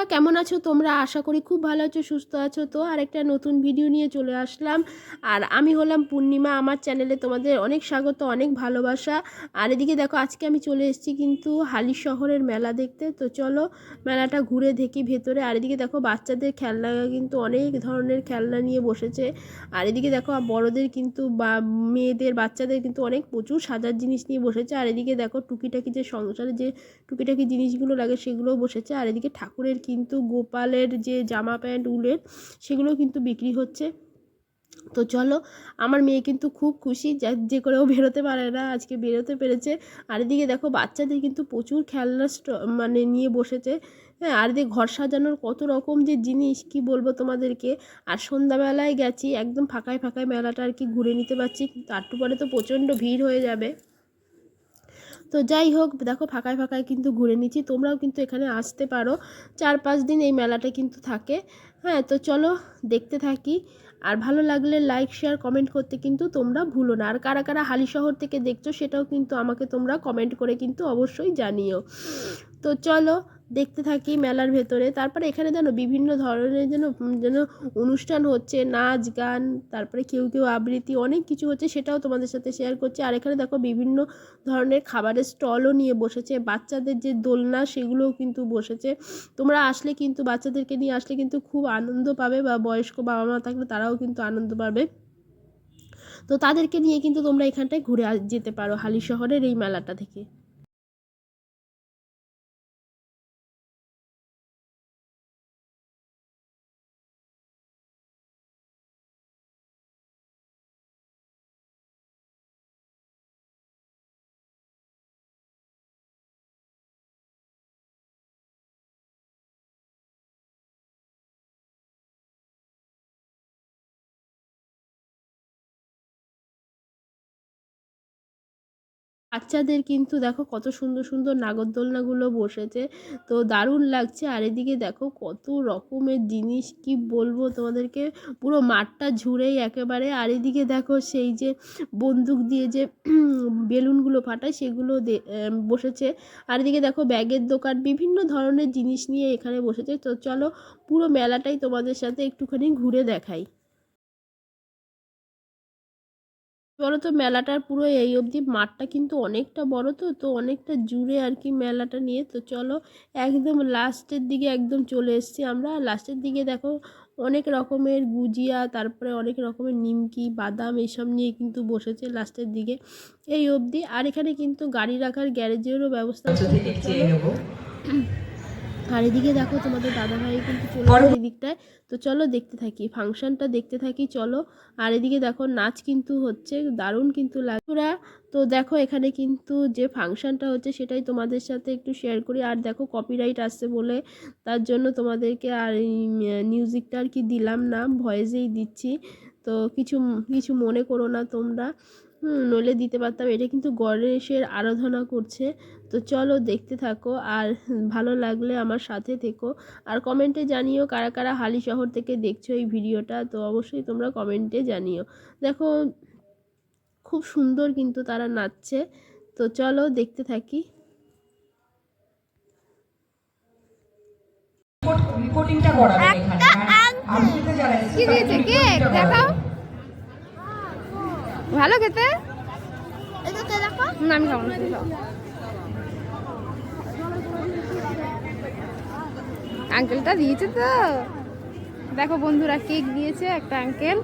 বন্ধুরা, কেমন আছো তোমরা? আশা করি খুব ভালো আছো, সুস্থ আছো। তো আর একটা নতুন ভিডিও নিয়ে চলে আসলাম। আর আমি হলাম পূর্ণিমা, আমার চ্যানেলে তোমাদের অনেক স্বাগত, অনেক ভালোবাসা। আর এদিকে দেখো, আজকে আমি চলে এসেছি কিন্তু হালি শহরের মেলা দেখতে। তো চলো, মেলাটা ঘুরে দেখি ভেতরে। আর এদিকে দেখো, বাচ্চাদের খেলনা কিন্তু অনেক ধরনের খেলনা নিয়ে বসেছে। আর এদিকে দেখো, বড়দের কিন্তু বা মেয়েদের, বাচ্চাদের কিন্তু অনেক প্রচুর সাজার জিনিস নিয়ে বসেছে। আর এদিকে দেখো, টুকিটাকি যে সংসারে যে টুকিটাকি জিনিসগুলো লাগে সেগুলোও বসেছে। আর এদিকে ঠাকুরের কিন্তু গোপালের যে জামা প্যান্ট, উলের, সেগুলো কিন্তু বিক্রি হচ্ছে। তো চলো, আমার মেয়ে কিন্তু খুব খুশি, যা, যে করেও বেরোতে পারে না, আজকে বেরোতে পেরেছে। আর এদিকে দেখো, বাচ্চাদের কিন্তু প্রচুর খেলনা মানে নিয়ে বসেছে। হ্যাঁ আর এদিকে ঘর সাজানোর কত রকম যে জিনিস, কি বলব তোমাদেরকে? আর সন্ধ্যাবেলায় গেছি, একদম ফাঁকায় ফাঁকায় মেলাটা আর কি ঘুরে নিতে পারছি তারটু পরে তো প্রচণ্ড ভিড় হয়ে যাবে। তো যাই হোক, দেখো ফাঁকায় ফাঁকায় কিন্তু ঘুরে নিচ্ছি। তোমরাও কিন্তু এখানে আসতে পারো। চার পাঁচ দিন এই মেলাটা কিন্তু থাকে। হ্যাঁ তো চলো দেখতে থাকি। আর ভালো লাগলে লাইক শেয়ার কমেন্ট করতে কিন্তু তোমরা ভুলো না। আর কারা কারা হালি শহর থেকে দেখছ, সেটাও কিন্তু আমাকে তোমরা কমেন্ট করে কিন্তু অবশ্যই জানিও। তো চলো দেখতে থাকি মেলার ভেতরে। তারপরে এখানে যেন বিভিন্ন ধরনের যেন যেন অনুষ্ঠান হচ্ছে, নাচ, গান, তারপরে কেউ কেউ আবৃত্তি, অনেক কিছু হচ্ছে সেটাও তোমাদের সাথে শেয়ার করছি। আর এখানে দেখো বিভিন্ন ধরনের খাবারের স্টলও নিয়ে বসেছে। বাচ্চাদের যে দোলনা সেগুলোও কিন্তু বসেছে। তোমরা আসলে কিন্তু বাচ্চাদেরকে নিয়ে আসলে কিন্তু খুব আনন্দ পাবে বা বয়স্ক বাবা মা থাকলে তারাও কিন্তু আনন্দ পাবে। তো তাদেরকে নিয়ে কিন্তু তোমরা এখানটায় ঘুরে যেতে পারো হালি শহরের এই মেলাটা থেকে। বাচ্চাদের কিন্তু দেখো কত সুন্দর সুন্দর নাগরদোলনাগুলো বসেছে। তো দারুণ লাগছে। আর এদিকে দেখো কত রকমের জিনিস, কি বলব তোমাদেরকে? পুরো মাঠটা ঝুড়েই একেবারে। আর এদিকে দেখো সেই যে বন্দুক দিয়ে যে বেলুনগুলো ফাটায়, সেগুলো বসেছে। আর এদিকে দেখো ব্যাগের দোকান, বিভিন্ন ধরনের জিনিস নিয়ে এখানে বসেছে। তো চলো পুরো মেলাটাই তোমাদের সাথে একটুখানি ঘুরে দেখাই। বলো তো মেলাটার পুরো এই অবধি মাঠটা কিন্তু অনেকটা বড় তো তো অনেকটা জুড়ে আর কি মেলাটা নিয়ে। তো চলো একদম লাস্টের দিকে একদম চলে এসেছি আমরা। লাস্টের দিকে দেখো অনেক রকমের গুজিয়া তারপরে অনেক রকমের নিমকি বাদাম এইসব নিয়ে কিন্তু বসেছে লাস্টের দিকে এই অবধি। আর এখানে কিন্তু গাড়ি রাখার গ্যারেজেরও ব্যবস্থা আর এদিকে দেখো তোমাদের দাদাভাই কিন্তু চলে এদিকটায়। তো চলো দেখতে থাকি ফাংশনটা দেখতে থাকি চলো। আর এদিকে দেখো নাচ কিন্তু হচ্ছে দারুণ কিন্তু লাগরা তো দেখো এখানে কিন্তু যে ফাংশনটা হচ্ছে সেটাই তোমাদের সাথে একটু শেয়ার করি। আর দেখো কপিরাইট আসছে বলে তার জন্য তোমাদেরকে আর মিউজিকটা আর কি দিলাম না ভয়েসেই দিচ্ছি। তো কিছু কিছু মনে করো না তোমরা। নইলে দিতে পারতাম। এটা কিন্তু গণেশের আরাধনা করছে। তো চলো দেখতে থাকো আর ভালো লাগলে আমার সাথে থেকো। আর কমেন্টে জানিও কারা কারা হালি শহর থেকে দেখছ এই ভিডিওটা। তো অবশ্যই তোমরা কমেন্টে জানিও। দেখো খুব সুন্দর কিন্তু তারা নাচছে। তো চলো দেখতে থাকি। রিপোর্টিংটা করাবেন এখানে আপনিতে যারা কি দিয়েছে দেখাও। ভালো খেতে? না আমি খাব না আঙ্কেলটা দিয়েছে তো। দেখো বন্ধুরা কেক দিয়েছে একটা আঙ্কেল।